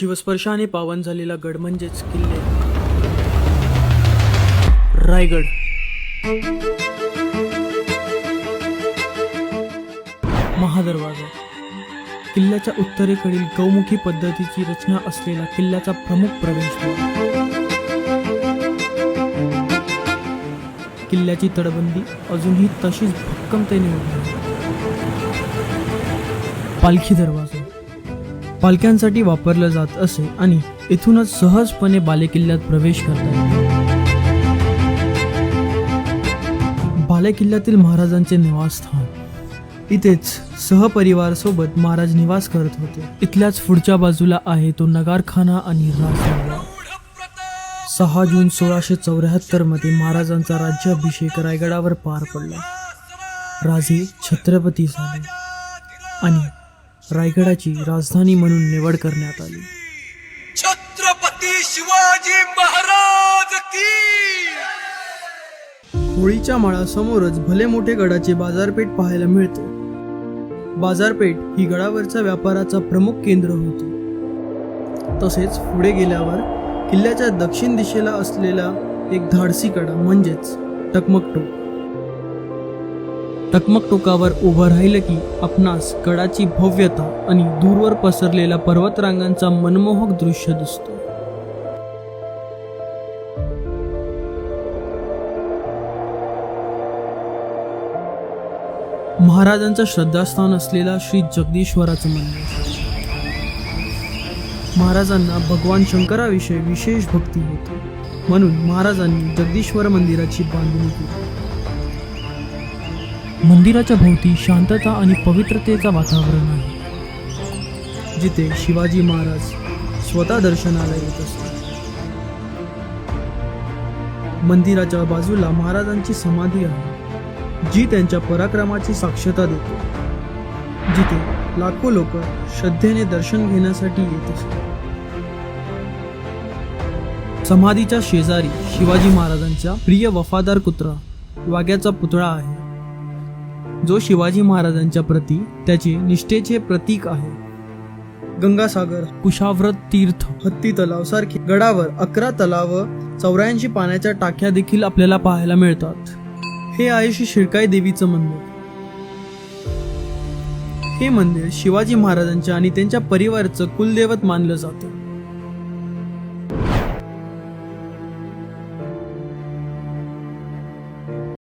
शिवस्पर्शाने पावन झालेला गड म्हणजेच किल्ले. रायगड. महादरवाजा. किल्ल्याच्या उत्तरेकडील गौमुखी पद्धतीची रचना असलेला किल्ल्याचा प्रमुख प्रवेशद्वार किल्ल्याची तडबंदी अजूनही तशीच भक्कमतेने उभी पालखी दरवाजा. पालख्यांसाठी वापरलं जात असे आणि इथूनच सहजपणे बालेकिल्ल्यात प्रवेश करतात बालेकिल्ल्यातील महाराजांचे निवासस्थान. इथेच सहपरिवार सोबत महाराज निवास करत होते. इथल्याच पुढच्या बाजूला आहे तो नगारखाना आणि राजदरबार सहा जून सोळाशे चौऱ्याहत्तरमध्ये महाराजांचा राज्याभिषेक रायगडावर पार पडला. राजे छत्रपती झाले. आणि रायगडाची राजधानी म्हणून निवड करण्यात आली. छत्रपती शिवाजी महाराज की! होळीच्या माळासमोरच भले मोठे गडाचे बाजारपेठ पाहायला मिळते. बाजारपेठ ही गडावरच्या व्यापाराचा प्रमुख केंद्र होती. तसेच पुढे गेल्यावर किल्ल्याच्या दक्षिण दिशेला असलेला एक धाडसी कडा म्हणजेच टकमक टोक टकमक टोकावर उभं राहिलं की आपणास गडाची भव्यता आणि दूरवर पसरलेल्या पर्वतरांगांचा मनमोहक दृश्य दिसतो महाराजांचं श्रद्धास्थान असलेला श्री जगदीश्वराचं मंदिर. महाराजांना भगवान शंकराविषयी विशेष भक्ती होती. म्हणून महाराजांनी जगदीश्वर मंदिराची बांधणी केली. मंदिराच्या भोवती शांतता आणि पवित्रतेचा वातावरण आहे. जिथे शिवाजी महाराज स्वतः दर्शनाला येत असतात. मंदिराच्या बाजूला महाराजांची समाधी आहे जी त्यांच्या पराक्रमाची साक्षता देते. जिथे लाखो लोक श्रद्धेने दर्शन घेण्यासाठी येत असतात. समाधीच्या शेजारी शिवाजी महाराजांच्या प्रिय वफादार कुत्रा वाघ्याचा पुतळा आहे. जो शिवाजी महाराजांच्या प्रती त्याचे निष्ठेचे प्रतीक आहे. गंगासागर कुशाव्रत तीर्थ हत्ती तलाव सारखे गडावर अकरा तलाव चौऱ्याऐंशी पाण्याच्या टाक्या देखील आपल्याला पाहायला मिळतात. हे आहे श्री शिरकाई देवीचं मंदिर. हे मंदिर शिवाजी महाराजांच्या आणि त्यांच्या परिवाराचं कुलदैवत मानलं जातं.